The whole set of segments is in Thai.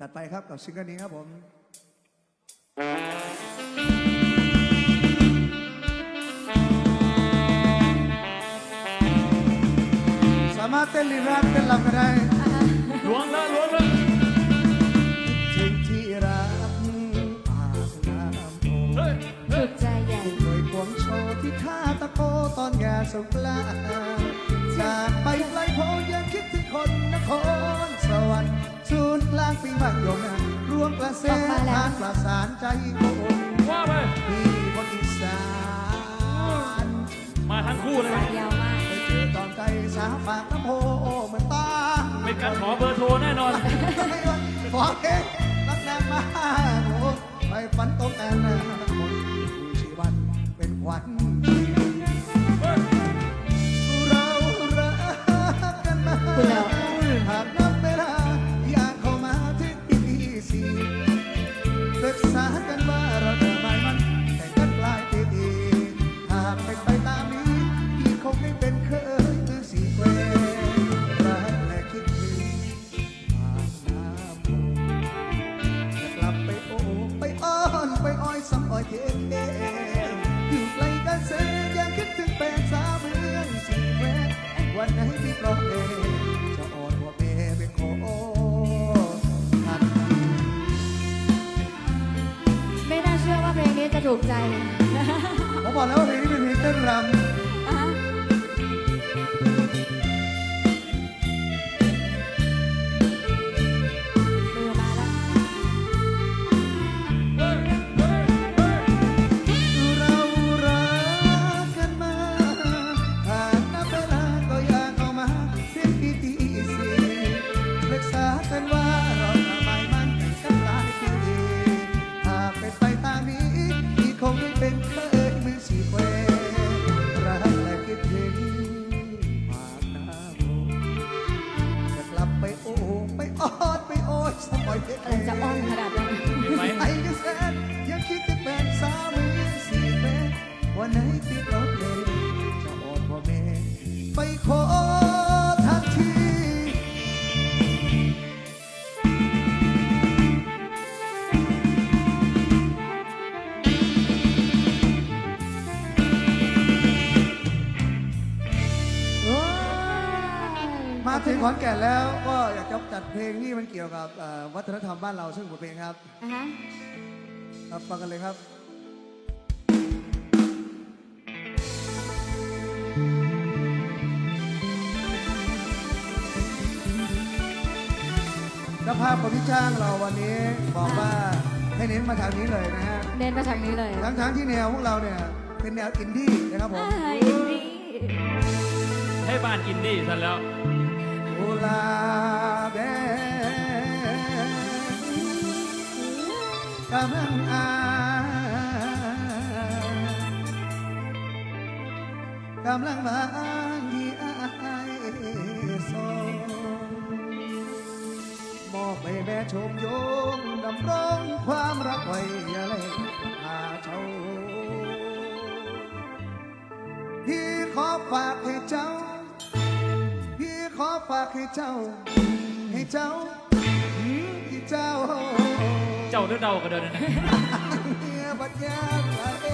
จัดไปครับกับซิงเกิลนี้ครับผมสามารถเต้นลีลาเต้นลำกันได้ล้วงเลยล้วงเลยถึงที่รักปากน้ำโพเฮ้ยสุดใจใหญ่ เคยควงโชว์ที่ท่าตะโกตอนงานสงกรานต์านประสานใจคนว่าไปพี่คนอีสานมาทั้งคู่เลยสายยาวมากไปเจอตอนใจสาวปากน้ำโพเหมือนตาเป็นการขอเบอร์โทรแน่นอนขอเองรักนางมาโอ้ไปฝันตกแอนนาคนชีวันเป็นขวัญ ซ้ำอ้อยเย็นเองอยู่ไกลกันเสียยังคิดถึงแฟนสาวเมืองสี่แคววันไหนที่ปลอดเองจะอ่อนหัวเมเป็นขอทันทีไม่น่าเชื่อว่าเพลงนี้จะถูกใจผมบอกแล้วว่าเพลงนี้เป็นเพลงเต้นรำ like the อนแก่นแล้วก็อยากจะจัดเพลงที่มันเกี่ยวกับเอ่อวัฒนธรรมบ้านเราซึ่งบทเพลงครับอะฮะครับฟังกันเลยครับ เจ้าภาพคนที่จ้างเราวันนี้บอกว่าให้เน้นมาทางนี้เลยนะฮะ เน้นมาทางนี้เลยทั้งทั้งๆที่แนวพวกเราเนี่ยเป็นแนวอินดี้นะครับผม อ่าอินดี้ให้บ้านอินดี้ซะแล้วโอ ลาแดงกำลังอากำลังบานที่อายสองมอบให้แม่ชมโยงดำรงความรักไว้อยาเลยหาเจ้าพี่ขอฝากให้เจ้า ขอฝากให้เจ้า ให้เจ้าให้เจ้าเจ้าเดินเดาก็เดินนะเมียบัดยามเอ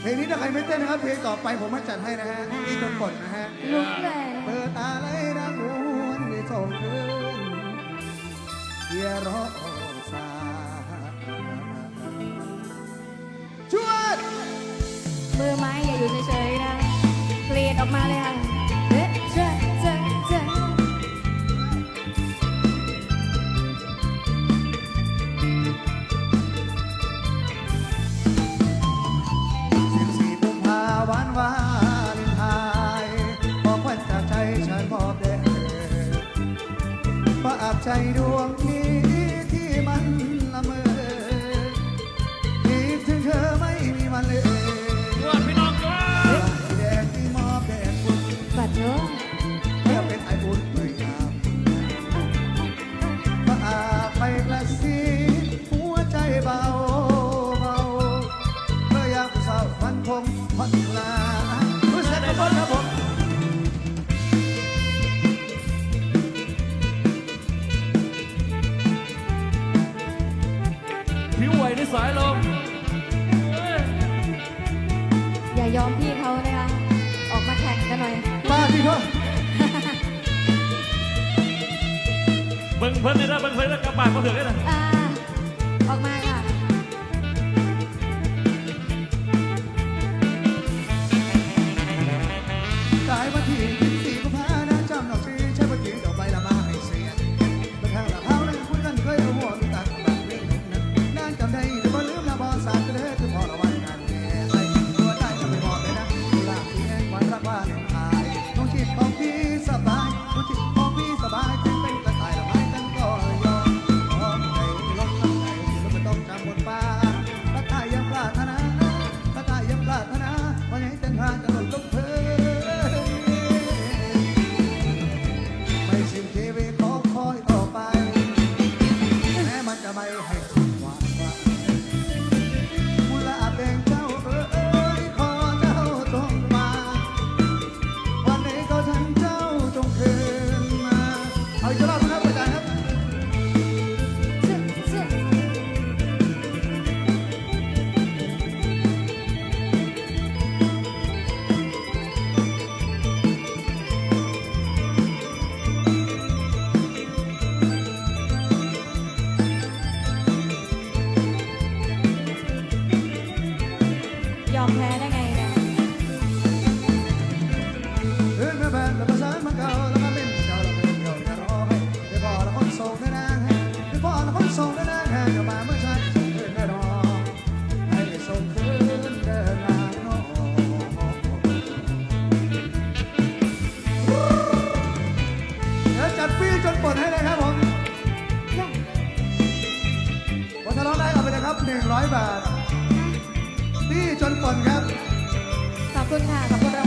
เพลงนี้ถ้าใครไม่เต้นนะครับเพลงต่อไปผมมาจัดให้นะฮะนี่จนกดนะฮะลุกเลยเปิดตาเลยนะมวนในส่งคืนเยียรอสาช่วยมือไม้อย่า ใจดวงนี้ที่มันละเมอคิดถึงเธอไม่มีวันเลยเพื่อนพี่น้องจ้าแดงที่มอบแด่คุณปัดเถอะเพื่อเป็นไออุ่นเมื่อยามฝากไปกระซิบหัวใจเบาเบาเมื่อยามเศร้าฟันคงผ่อนลา สายลมอย่ายอมพี่เขาเลยค่ะออกมาแข่งกันหน่อย มาพี่เขาเบิ่งเพิ่นเลยนะเบิ่งเพิ่นแล้วกลับบ้านมาเถอะเลยนะ อ่า ออกมาาร้องได้เอาไปเลครับ 100 บาทพี่จนฝนครับ ขอบคุณค่ะ ขอบคุณ